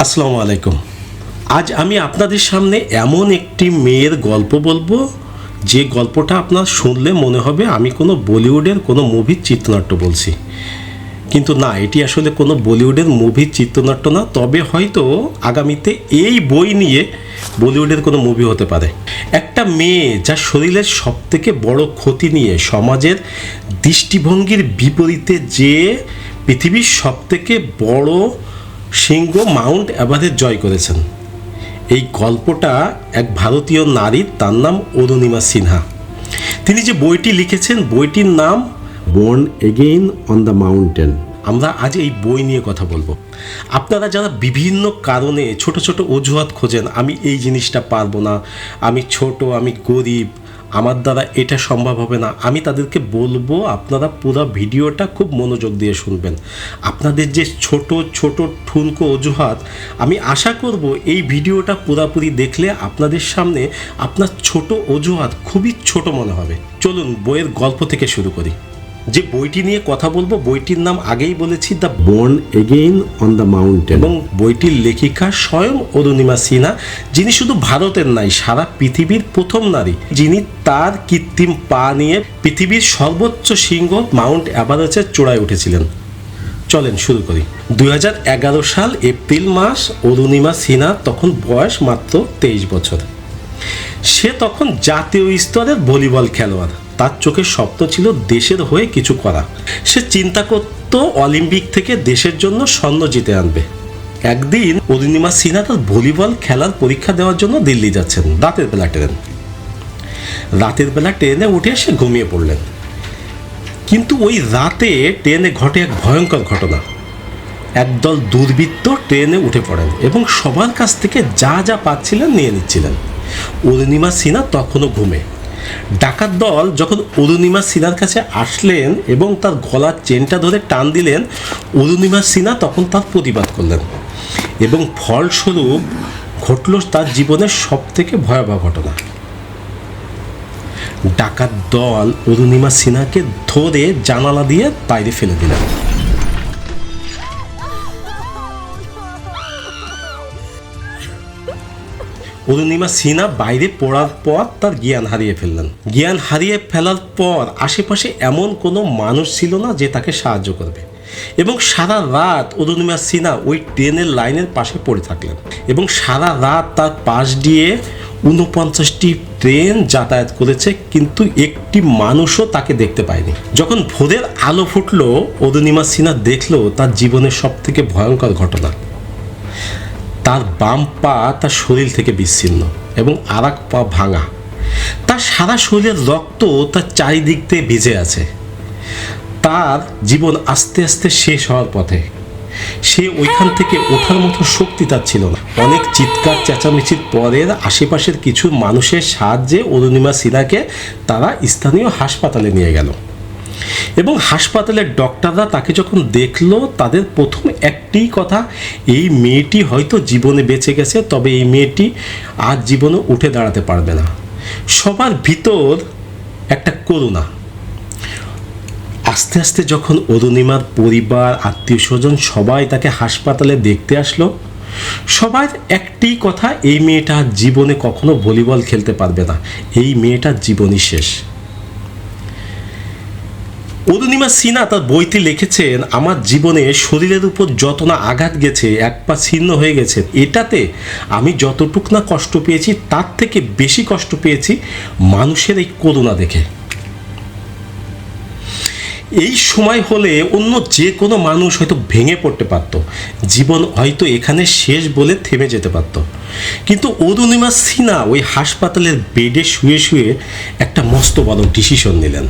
আসসালামু আলাইকুম। আজ আমি আপনাদের সামনে এমন একটি মেয়ের গল্প বলব। যে গল্পটা আপনার শুনলে মনে হবে আমি কোনো বলিউডের কোনো মুভির চিত্রনাট্য বলছি। কিন্তু না, এটি আসলে কোনো বলিউডের মুভির চিত্রনাট্য না। তবে হয়তো আগামীতে এই বই নিয়ে বলিউডের কোনো মুভি হতে পারে। একটা মেয়ে যার শরীরের সবথেকে বড় ক্ষতি নিয়ে সমাজের দৃষ্টিভঙ্গির বিপরীতে যে পৃথিবীর সবথেকে বড় সিংহ মাউন্ট এভারেস্ট জয় করেছেন। এই গল্পটা এক ভারতীয় নারীর, তার নাম অরুণিমা সিনহা। তিনি যে বইটি লিখেছেন, বইটির নাম born again on the mountain আমরা আজ এই বই নিয়ে কথা বলব। আপনারা যারা বিভিন্ন কারণে ছোট ছোট অজুহাত খোঁজেন, আমি এই জিনিসটা পারব না। আমি ছোট, আমি গরিব আমার দ্বারা এটা সম্ভব হবে না। আমি তাদেরকে বলব, আপনারা পুরো ভিডিওটা খুব মনোযোগ দিয়ে শুনবেন। আপনাদের যে ছোট ছোট ঠুনকো অজুহাত, আমি আশা করব এই ভিডিওটা পুরাপুরি দেখলে আপনাদের সামনে আপনার ছোট অজুহাত খুবই ছোট মনে হবে। চলুন বইয়ের গল্প থেকে শুরু করি। যে বইটি নিয়ে কথা বলব বইটির নাম আগেই বলেছি the Born again on the mountain. এবং বইটির লেখিকা স্বয়ং অরুণিমা সিনহা যিনি শুধু ভারতের নাই সারা পৃথিবীর প্রথম নারী যিনি তার কৃত্রিম পা নিয়ে পৃথিবীর সর্বোচ্চ শৃঙ্গ মাউন্ট এভারেস্টের চূড়ায় উঠেছিলেন। চলেন শুরু করি। দুই হাজার এগারো সাল এপ্রিল মাস অরুণিমা সিনহা তখন বয়স মাত্র তেইশ বছর। সে তখন জাতীয় স্তরের ভলিবল খেলোয়াড়। তার চোখের স্বপ্ন ছিল দেশের হয়ে কিছু করা। সে চিন্তা করত অলিম্পিক থেকে দেশের জন্য স্বর্ণ জিতে আনবে। একদিন অরুণিমা সিনহা তার ভলিবল খেলার পরীক্ষা দেওয়ার জন্য দিল্লি যাচ্ছেন, রাতের বেলা ট্রেন। রাতের বেলা ট্রেনে উঠে সে ঘুমিয়ে পড়লেন। কিন্তু ওই রাতে ট্রেনে ঘটে এক ভয়ঙ্কর ঘটনা। একদল দুর্বৃত্ত ট্রেনে উঠে পড়েন এবং সবার কাছ থেকে যা যা পাচ্ছিলেন নিয়ে নিচ্ছিলেন। অরুণিমা সিনহা তখনও ঘুমে। ডাকাত দল যখন অরুণিমা সিনহার কাছে আসলেন এবং তার গলার চেনটা ধরে টান দিলেন অরুণিমা সিনহা তখন তার প্রতিবাদ করলেন। এবং ফলস্বরূপ ঘটল তার জীবনের সব থেকে ভয়াবহ ঘটনা। ডাকাত দল অরুণিমা সিনহাকে ধরে জানালা দিয়ে বাইরে ফেলে দিলেন। অরুণিমা সিনহা বাইরে পড়ার পর তার জ্ঞান হারিয়ে ফেললেন। জ্ঞান হারিয়ে ফেলার পর আশেপাশে এমন কোনো মানুষ ছিল না যে তাকে সাহায্য করবে। এবং সারা রাত অরুণিমা সিনহা ওই ট্রেনের লাইনের পাশে পড়ে থাকলেন। এবং সারা রাত তার পাশ দিয়ে উনপঞ্চাশটি ট্রেন যাতায়াত করেছে, কিন্তু একটি মানুষও তাকে দেখতে পায়নি। যখন ভোরের আলো ফুটলো অরুণিমা সিনহা দেখল তার জীবনের সব থেকে ভয়ঙ্কর ঘটনা। তার বাম পা তার শরীর থেকে বিচ্ছিন্ন এবং আর পা ভাঙা। তার সারা শরীরের রক্ত তার চারিদিক দিয়ে ভিজে আছে। তার জীবন আস্তে আস্তে শেষ হওয়ার পথে। সে ওইখান থেকে ওঠার মতো শক্তি তার ছিল না। অনেক চিৎকার, চেঁচামেচির পরের আশেপাশের কিছু মানুষের সাহায্যে অরুণিমা সিনহাকে তারা স্থানীয় হাসপাতালে নিয়ে গেল। এবং হাসপাতালের ডক্টররা তাকে যখন দেখল, তাদের প্রথম একটি কথা, এই মেয়েটি হয়তো জীবনে বেঁচে গেছে, তবে এই মেয়েটি আজ জীবনে উঠে দাঁড়াতে পারবে না। সবার ভিতর একটা করুণা। আস্তে আস্তে যখন অরুণিমার পরিবার আত্মীয় স্বজন সবাই তাকে হাসপাতালে দেখতে আসলো, সবার একটি কথা, এই মেয়েটা আর জীবনে কখনো ভলিবল খেলতে পারবে না। এই মেয়েটার জীবনই শেষ। অরুণিমা সিনহা তার বইতে লিখেছেন, আমার জীবনে শরীরের উপর যত না আঘাত গেছে, এক পা ছিন্ন হয়ে গেছে। এটাতে আমি যতটুক না কষ্ট পেয়েছি, তার থেকে বেশি কষ্ট পেয়েছি মানুষের এই করুণা দেখে। এই সময় হলে অন্য যে কোনো মানুষ হয়তো ভেঙে পড়তে পারত। জীবন হয়তো এখানে শেষ বলে থেমে যেতে পারত। কিন্তু অরুণিমা সিনহা ওই হাসপাতালের বেডে শুয়ে শুয়ে একটা মস্ত বড় ডিসিশন নিলেন।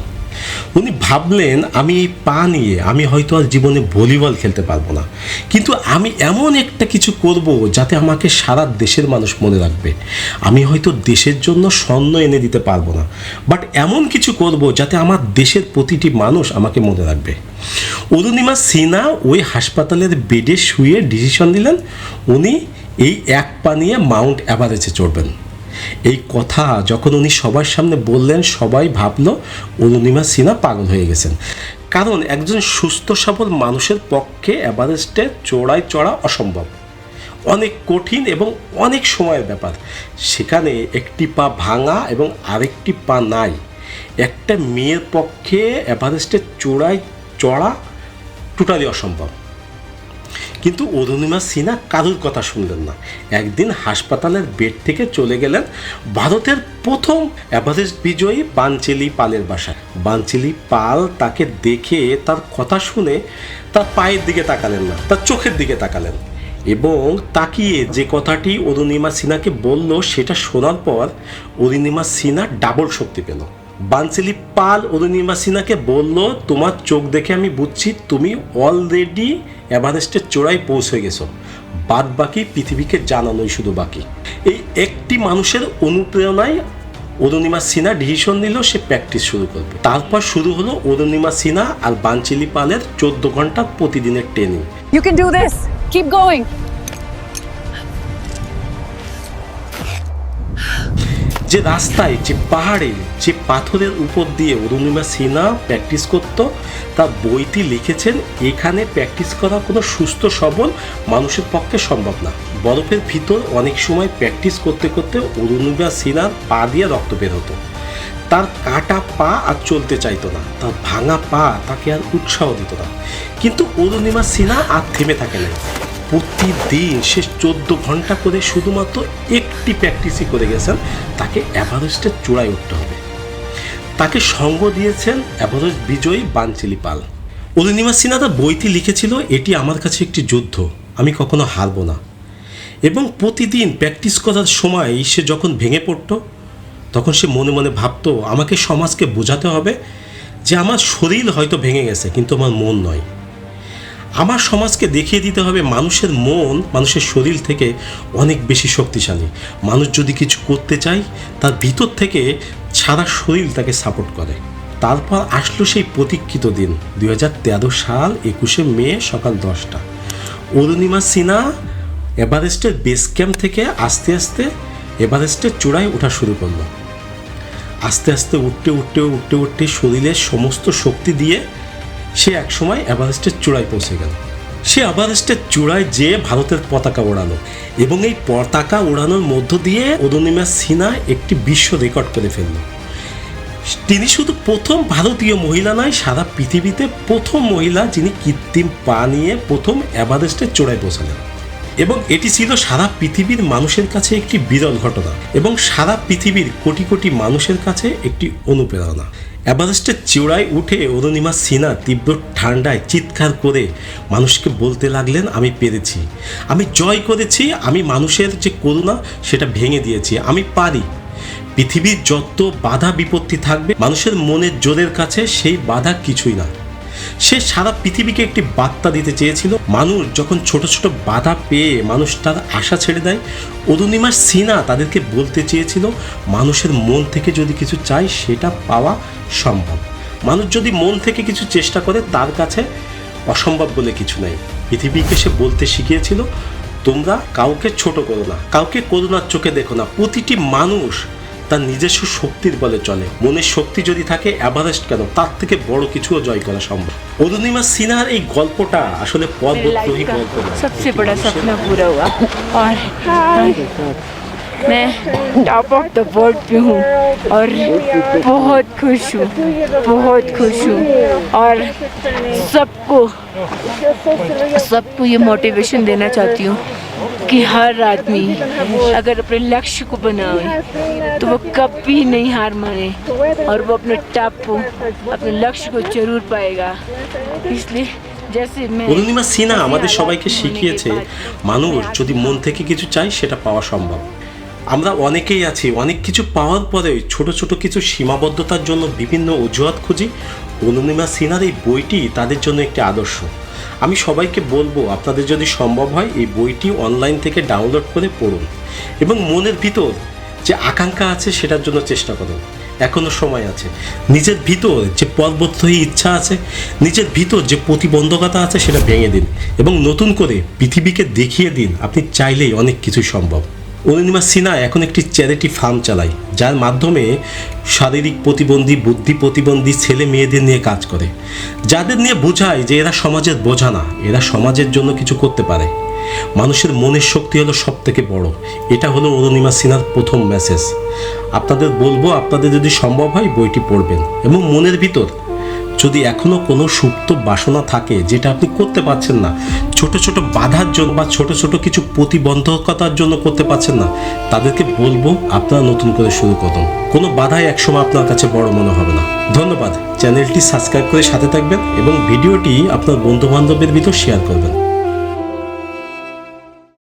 উনি ভাবলেন, আমি এই পা নিয়ে আমি হয়তো আর জীবনে ভলিবল খেলতে পারব না। কিন্তু আমি এমন একটা কিছু করব যাতে আমাকে সারা দেশের মানুষ মনে রাখবে। আমি হয়তো দেশের জন্য স্বর্ণ এনে দিতে পারব না। বাট এমন কিছু করব যাতে আমার দেশের প্রতিটি মানুষ আমাকে মনে রাখবে। অরুণিমা সিনহা ওই হাসপাতালের বেডে শুয়ে ডিসিশন দিলেন উনি এই এক পা নিয়ে মাউন্ট এভারেস্টে চড়বেন। এই কথা যখন উনি সবার সামনে বললেন, সবাই ভাবলো অরুণিমা সিনহা পাগল হয়ে গেছেন। কারণ একজন সুস্থ সবল মানুষের পক্ষে এভারেস্টে চড়াই চড়া অসম্ভব। অনেক কঠিন এবং অনেক সময়ের ব্যাপার। সেখানে একটি পা ভাঙা এবং আরেকটি পা নাই। একটা মেয়ের পক্ষে এভারেস্টের চূড়ায় চড়া টোটালি অসম্ভব। কিন্তু অরুণিমা সিনহা কারুর কথা শুনলেন না। একদিন হাসপাতালের বেড থেকে চলে গেলেন ভারতের প্রথম এভারেস্ট বিজয়ী বানচেলি পালের বাসায়। বানচেলি পাল তাকে দেখে তার কথা শুনে তার পায়ের দিকে তাকালেন না, তার চোখের দিকে তাকালেন এবং তাকিয়ে যে কথাটি অরুণিমা সিনহাকে বলল সেটা শোনার পর অরুণিমা সিনহা ডাবল শক্তি পেল। বানসেলি পাল অরুণিমা সিনহাকে বলল, তোমার চোখ দেখে আমি বুঝছি তুমি অলরেডি এভারেস্টের চূড়ায় পৌঁছে গেছো বাদ বাকি পৃথিবীকে জানানোই শুধু বাকি এই একটি মানুষের অনুপ্রেরণায় অরুণিমা সিনহা ডিসিশন নিল, সে প্র্যাকটিস শুরু করবে তারপর শুরু হলো অরুণিমা সিনহা আর বানচিলি পালের চোদ্দ ঘণ্টা প্রতিদিনের training You can do this. Keep going. যে রাস্তায়, যে পাহাড়ে, যে পাথরের উপর দিয়ে অরুণিমা সিনহা প্র্যাকটিস করত, তার বইটি লিখেছেন, এখানে প্র্যাকটিস করা কোনো সুস্থ সবল মানুষের পক্ষে সম্ভব না। বরফের ভিতর অনেক সময় প্র্যাকটিস করতে করতে অরুণিমা সিনহার পা দিয়ে রক্ত বের হতো। তার কাটা পা আর চলতে চাইতো না, তার ভাঙা পা তাকে আর উৎসাহ দিত না। কিন্তু অরুণিমা সিনহা আর থেমে থাকে না প্রতিদিন সে চোদ্দ ঘণ্টা করে শুধুমাত্র একটি প্র্যাকটিসই করে গেছেন, তাকে অ্যাভারেস্টের চূড়ায় উঠতে হবে। তাকে সঙ্গ দিয়েছেন অ্যাভারেস্ট বিজয়ী বানচিলি পাল। অরুণিমা সিনহা বইটি লিখেছিল, এটি আমার কাছে একটি যুদ্ধ, আমি কখনো হারবো না। এবং প্রতিদিন প্র্যাকটিস করার সময় সে যখন ভেঙে পড়তো, তখন সে মনে মনে ভাবতো, আমাকে সমাজকে বোঝাতে হবে যে আমার শরীর হয়তো ভেঙে গেছে, কিন্তু আমার মন নয়। আমার সমাজকে দেখিয়ে দিতে হবে মানুষের মন, মানুষের শরীর থেকে অনেক বেশি শক্তিশালী। মানুষ যদি কিছু করতে চায়, তার ভিতর থেকে সারা শরীর তাকে সাপোর্ট করে। তারপর আসলো সেই প্রতীক্ষিত দিন দু হাজার তেরো সাল, একুশে মে, সকাল দশটা। অরুণিমা সিনহা এভারেস্টের বেস ক্যাম্প থেকে আস্তে আস্তে এভারেস্টের চূড়ায় ওঠা শুরু করল। আস্তে আস্তে উঠতে উঠতে উঠতে উঠতে শরীরের সমস্ত শক্তি দিয়ে সে একসময় এভারেস্টের চূড়ায় পৌঁছে গেল। সে এভারেস্টের চূড়ায় যেয়ে ভারতের পতাকা ওড়ালো এবং এই পতাকা ওড়ানোর মধ্য দিয়ে অরুণিমা সিনহা একটি বিশ্ব রেকর্ড করে ফেলল। তিনি শুধু প্রথম ভারতীয় মহিলা নয়, সারা পৃথিবীতে প্রথম মহিলা যিনি কৃত্রিম পা নিয়ে প্রথম এভারেস্টের চূড়ায় পৌঁছালেন। এবং এটি ছিল সারা পৃথিবীর মানুষের কাছে একটি বিরল ঘটনা এবং সারা পৃথিবীর কোটি কোটি মানুষের কাছে একটি অনুপ্রেরণা। এভারেস্টের চূড়ায় উঠে অরুণিমা সিনা তীব্র ঠান্ডায় চিৎকার করে মানুষকে বলতে লাগলেন, আমি পেরেছি। আমি জয় করেছি। আমি মানুষের যে করুণা, সেটা ভেঙে দিয়েছি। আমি পারি। পৃথিবীর যত বাধা বিপত্তি থাকবে, মানুষের মনের জোরের কাছে সেই বাধা কিছুই না। সে সারা পৃথিবীকে একটি বার্তা দিতে চেয়েছিল। মানুষ যখন ছোট ছোট বাধা পেয়ে মানুষ তার আশা ছেড়ে দেয় অরুণিমা সিনা তাদেরকে বলতে চেয়েছিল, মানুষের মন থেকে যদি কিছু চায় সেটা পাওয়া সম্ভব। মানুষ যদি মন থেকে কিছু চেষ্টা করে, তার কাছে অসম্ভব বলে কিছু নেই। পৃথিবীকে সে বলতে শিখিয়েছিল, তোমরা কাউকে ছোট করো না, কাউকে করুণার চোখে দেখো না। প্রতিটি মানুষ তার নিজস্ব শক্তির বলে চলে। মনের শক্তি যদি থাকে এভারেস্ট কেন? তার থেকে বড় কিছুও জয় করা সম্ভব। অরুণিমা সিনহার এই গল্পটা আসলে পদ্মী গল্প সবচেয়ে বড় স্বপ্ন পুরো। सपना पूरा हुआ और मैं टॉप ऑफ द वर्ल्ड पे हूँ और बहुत खुश हूँ बहुत खुश हूँ और सबको सबको ये मोटिवेशन देना चाहती हूँ कि हर आदमी अगर अपने लक्ष्य को बनाए तो वो कभी नहीं हार माने और वो अपने टॉप को अपने लक्ष्य को जरूर पाएगा इसलिए जैसे मैं অরুণিমা সিনহা जैसे আমাদের हालात সবাইকে होने के শিখিয়েছে बाद মানুষ मैं যদি মন থেকে কিছু চায় সেটা পাওয়া সম্ভব আমরা অনেকেই আছি, অনেক কিছু পাওয়ার পরে ছোট ছোট কিছু সীমাবদ্ধতার জন্য বিভিন্ন অজুহাত খুঁজি। অরুণিমা সিনহার এই বইটি তাদের জন্য একটি আদর্শ। আমি সবাইকে বলব, আপনাদের যদি সম্ভব হয়, এই বইটি অনলাইন থেকে ডাউনলোড করে পড়ুন এবং মনের ভিতর যে আকাঙ্ক্ষা আছে সেটার জন্য চেষ্টা করুন। এখনও সময় আছে। নিজের ভিতর যে পর্বতরোহী ইচ্ছা আছে, নিজের ভিতর যে প্রতিবন্ধকতা আছে সেটা ভেঙে দিন এবং নতুন করে পৃথিবীকে দেখিয়ে দিন। আপনি চাইলেই অনেক কিছুই সম্ভব। অরুণিমা সিনহা এখন একটি চ্যারিটি ফার্ম চালায়, যার মাধ্যমে শারীরিক প্রতিবন্ধী, বুদ্ধি প্রতিবন্ধী ছেলে মেয়েদের নিয়ে কাজ করে। যাদের নিয়ে বোঝায় যে এরা সমাজের বোঝা না এরা সমাজের জন্য কিছু করতে পারে। মানুষের মনের শক্তি হলো সব থেকে বড়। এটা হলো অরুণিমা সিনহার প্রথম মেসেজ আপনাদের বলব, আপনাদের যদি সম্ভব হয় বইটি পড়বেন এবং মনের ভিতর যদি এখনও কোনো সুপ্ত বাসনা থাকে যেটা আপনি করতে পারছেন না, ছোট ছোট বাধার জন্য বা ছোট ছোট কিছু প্রতিবন্ধকতার জন্য করতে পারছেন না, তাদেরকে বলব আপনারা নতুন করে শুরু করুন। কোনো বাধাই একসময় আপনার কাছে বড় মনে হবে না। ধন্যবাদ। চ্যানেলটি সাবস্ক্রাইব করে সাথে থাকবেন এবং ভিডিওটি আপনার বন্ধুবান্ধবের ভিতর শেয়ার করবেন।